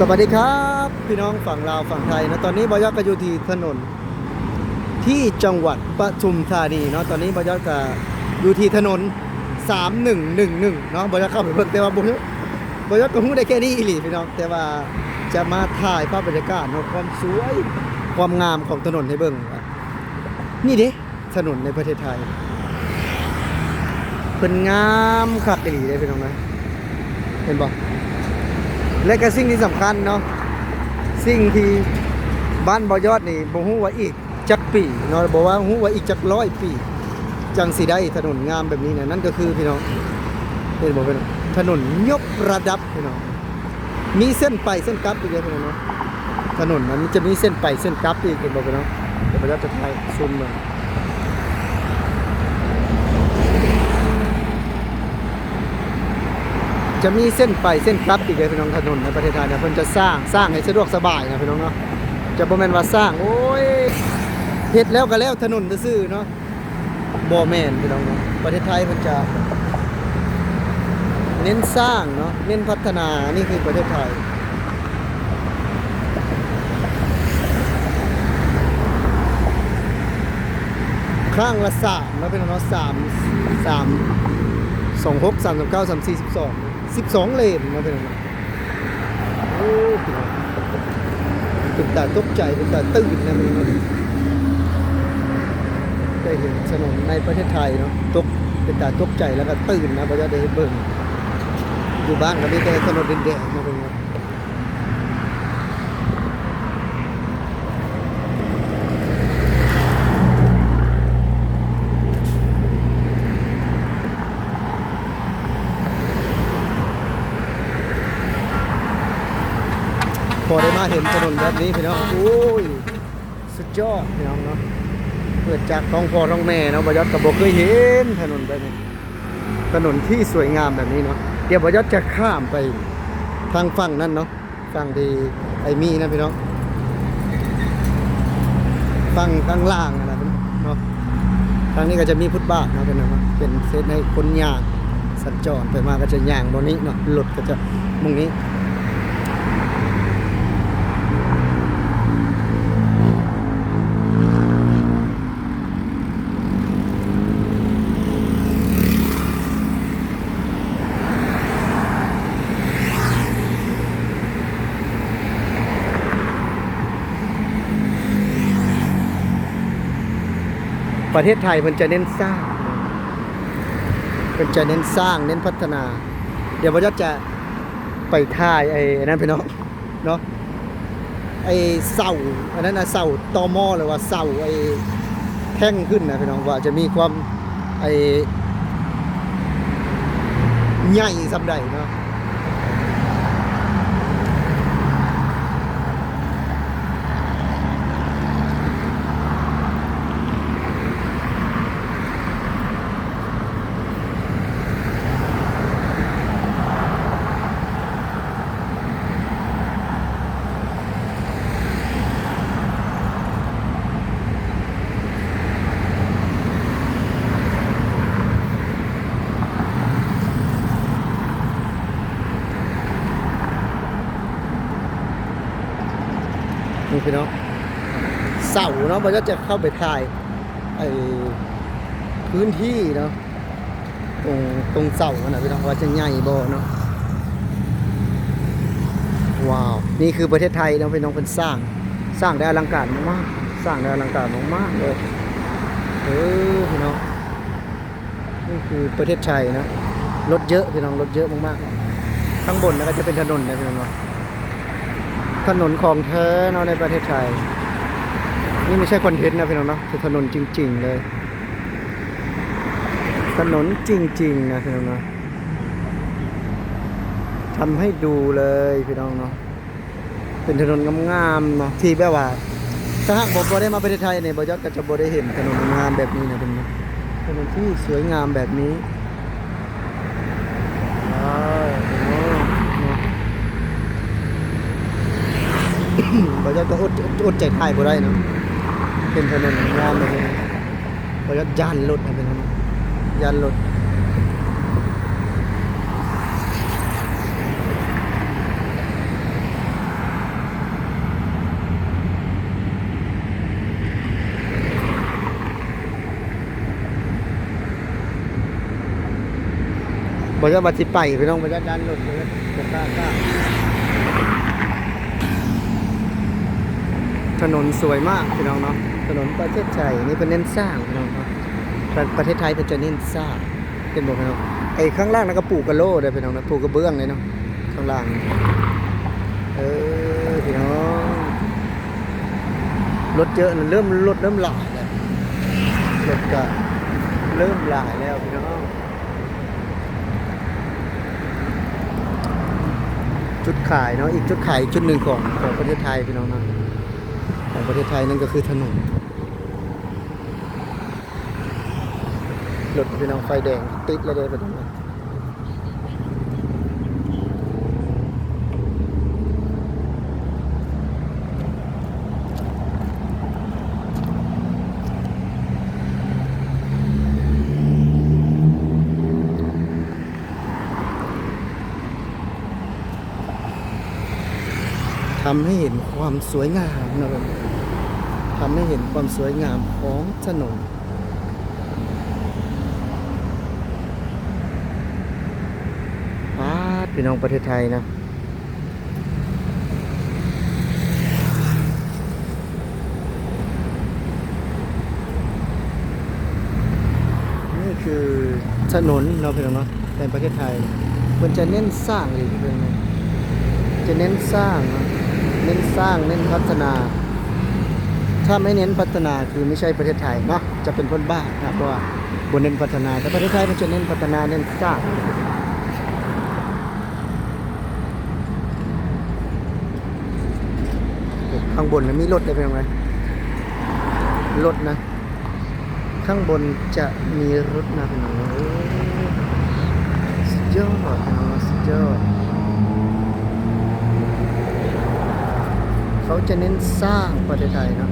สวัสดีครับ พี่น้องฝั่งลาวฝั่งไทยนะตอนนี้บอยอดก็อยู่ที่ถนน ที่จังหวัดปทุมธานีเนาะตอนนี้บอยอดก็อยู่ที่ถนน 3111เนาะบอยอดเข้าไปเบิ่งแต่ว่าบอยอดบอยอดก็ฮู้ได้แค่นี้อีหลีพี่น้องแต่ว่าจะมาถ่ายภาพบรรยากาศเนาะความสวยความงามของถนนให้เบิ่งนี่เด้ถนนในประเทศไทยเพิ่นงามคักอีหลีเด้พี่น้องนะเห็นบ่ และก็สิ่งที่สำคัญเนาะสิ่งที่บ้านบอยอดนี่บ่ฮู้ว่าอีกจักปีเนาะบอกว่าฮู้ว่าอีกจักร้อยปี จังสิได้ถนนงามแบบนี้เนี่ยนั่นก็คือพี่น้องเห็นบ่พี่น้องถนนยกระดับพี่น้องมีเส้นไปเส้นกลับอีกเลยพี่น้องเนาะถนนนั้นจะมีเส้นไปเส้นกลับอีกเห็นบ่พี่น้องเดี๋ยวบอยอดจะถ่ายซูมมา จะมีเส้นไปเส้นกลับอีกเลยพี่น้องถนนในประเทศไทยเนี่ยเพิ่นจะสร้างสร้างให้สะดวกสบายนะพี่น้องเนาะจะบ่แม่นว่าสร้างโอ้ยเฮ็ดแล้วก็แล้วถนนซื่อเนาะบ่แม่นพี่น้องเนาะประเทศไทยมันจะ เน้นสร้างเนาะเน้นพัฒนานี่คือประเทศไทยข้างละสามแล้วเป็นองเนาะสามสามสองหกสามสามเก้าสามสี่สิบสอง สิบสองเลนมาเป็นโอ้พี่น้องเป็นตาตกใจเป็นตาตื่นนะมันได้เห็นถนนในประเทศไทยเนาะตกเป็นตาตกใจแล้วก็ตื่นนะเพราะจะได้เบิ่งอยู่บ้านก็ได้แต่ถนนแดงๆมาเป็นไง ได้มาเห็นถนนแบบนี้พี่น้องโอ้ยสุดยอดพี่น้องเนาะเกิดจากท้องพ่อท้องแม่เนาะบยอดกับบเคยเห็นถนนแบบนี้ถนนที่สวยงามแบบนี้เนาะเดี๋ยวบยอดจะข้ามไปทางฝั่งนั้นเนาะฝั่งที่ไอมี่นะพี่น้องฝั่งข้างล่างนะพี่น้องเนาะทางนี้ก็จะมีฟุตบาทเนาะเป็นไงวะเป็นเซตให้คนย่างสัญจรไปมาก็จะย่างบนนี้เนาะรถก็จะมุงนี้ ประเทศไทยมันจะเน้นสร้าง มันจะเน้นสร้างเน้นพัฒนา เดี๋ยวพระยศจะไปท่ายไอ้นั่นพี่น้องเนาะไอ้เสาอันนั้นนะเสาตอมอหรือว่าเสาไอ้แท่งขึ้นนะพี่น้องว่าจะมีความไอ้ใหญ่สำใดเนาะ นี่พี่น้องเสาเนาะมันก็จะเข้าไปถ่ายไอ้พื้นที่เนาะตรงตรงเสามันนะพี่น้องว่าจะใหญ่บ่เนาะว้าวนี่คือประเทศไทยเนาะพี่น้องเป็นสร้างสร้างได้อลังการมากสร้างได้อลังการมากๆเลยเออพี่น้องนี่คือประเทศไทยนะรถเยอะพี่น้องรถเยอะมากๆข้างบนนะก็จะเป็นถนนนะพี่น้องเนาะ ถนนของแท้เนาะในประเทศไทย นี่ไม่ใช่คอนเทนต์นะพี่น้องเนาะคือถนนจริง ๆ เลย ถนนจริง ๆ นะพี่น้องเนาะทำให้ดูเลยพี่น้องเนาะเป็นถนนงามๆเนาะที่แบบว่าถ้าหากผมบได้มาประเทศไทยเนี่ยบอยอดก็จะบ่ได้เห็นถนนงามแบบนี้นะพี่น้องถนนที่สวยงามแบบนี้ บ่ยอดก็อดอดใจถ่ายบ่ได้นะเป็นถนนงามเลยบ่ยอดย่านรถนะเป็นย่านรถบริษัทบัตรสิไปพี่น้องบริษัทด้านรถบริษัทากล้า ถนนสวยมากพี่น้องเนาะถนนประเทศไทยนี่เป็นเน้นสร้างพี่น้องเนาะประประเทศไทยเป็นจะเน้นสร้างเป็นบ่พี่น้องไอ้ข้างล่างนั่นก็ปลูกกะโหลได้พี่น้องนะปลูกกระเบื้องเลยเนาะข้างล่างเออพี่น้องรถเยอะเริ่มรถเริ่มหลายแล้วรถก็เริ่มหลายแล้วพี่น้องจุดขายเนาะอีกจุดขายจุดหนึ่งของของประเทศไทยพี่น้องเนาะ ของประเทศไทยนั่นก็คือถนนรถพี่น้องไฟแดงติดเลยเด้อพี่น้น ทำให้เห็นความสวยงามนะครับทำให้เห็นความสวยงามของถนนปาพี่น้องประเทศไทยนะนี่คือถนนเราพี่น้องเนาะในประเทศไทยมันจะเน้นสร้างอีกเรื่องนึงจะเน้นสร้างนะ เน้นสร้างเน้นพัฒนา ถ้าไม่เน้นพัฒนาคือไม่ใช่ประเทศไทยเนาะจะเป็นคนบ้านะครับเพราะว่าบนเน้นพัฒนา แต่ประเทศไทยมันจะเน้นพัฒนาเน้นสร้างข้างบนนะมีรถได้เป็นยังไงรถนะ ข้างบนจะมีรถนะเป็นยังไงสุดยอดนยังไงสุดยอด เขาจะเน้นสร้างประเทศไทยนะ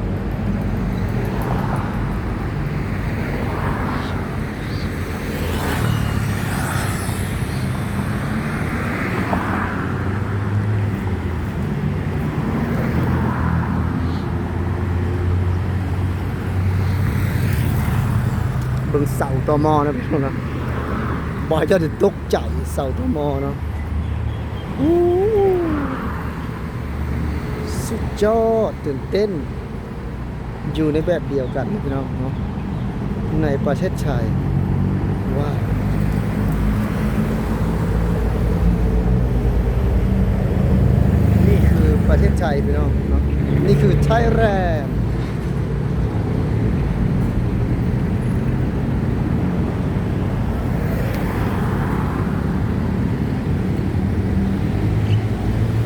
เบิ่งเสาตอมอนะพี่น้องนะบอยจะตกใจเสาตอมอเนาะ สุดยอดตื่นเต้น อยู่ในแบบเดียวกันพี่น้องเนาะในประเทศไทยว้าวนี่คือประเทศไทยพี่น้องเนาะนี่คือไทยแลนด์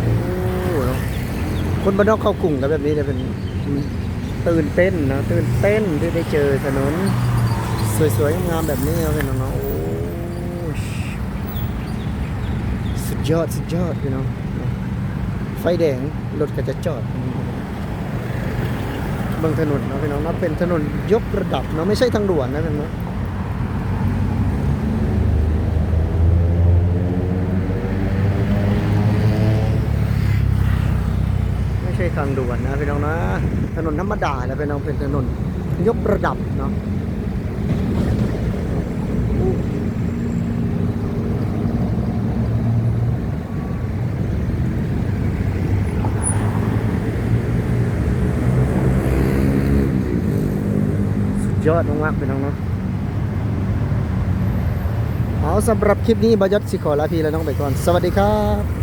โอ้เนาะ คนบ้านนอกเข้ากรุงกันแบบนี้จะเป็นตื่นเต้นนะตื่นเต้นที่ได้เจอถนน สวยๆงามแบบนี้นะพี่น้องโอ้สุดยอดสุดยอดพี่น้องไฟแดงรถก็จะจอดบางถนนนะพี่น้องเนะเป็นถนนยกระดับเนาะไม่ใช่ทางด่วนนะพี่น้องเนาะไม่ใช่ ทางด่วนนะพี่น้องนะถนนธรรมดาแล้วพี่น้องเป็นถนนยกระดับเนาะสุดยอดมากๆพี่น้องเนาะเอาสำหรับคลิปนี้บายศสิขอลาพี่และน้องไปก่อน สวัสดีครับ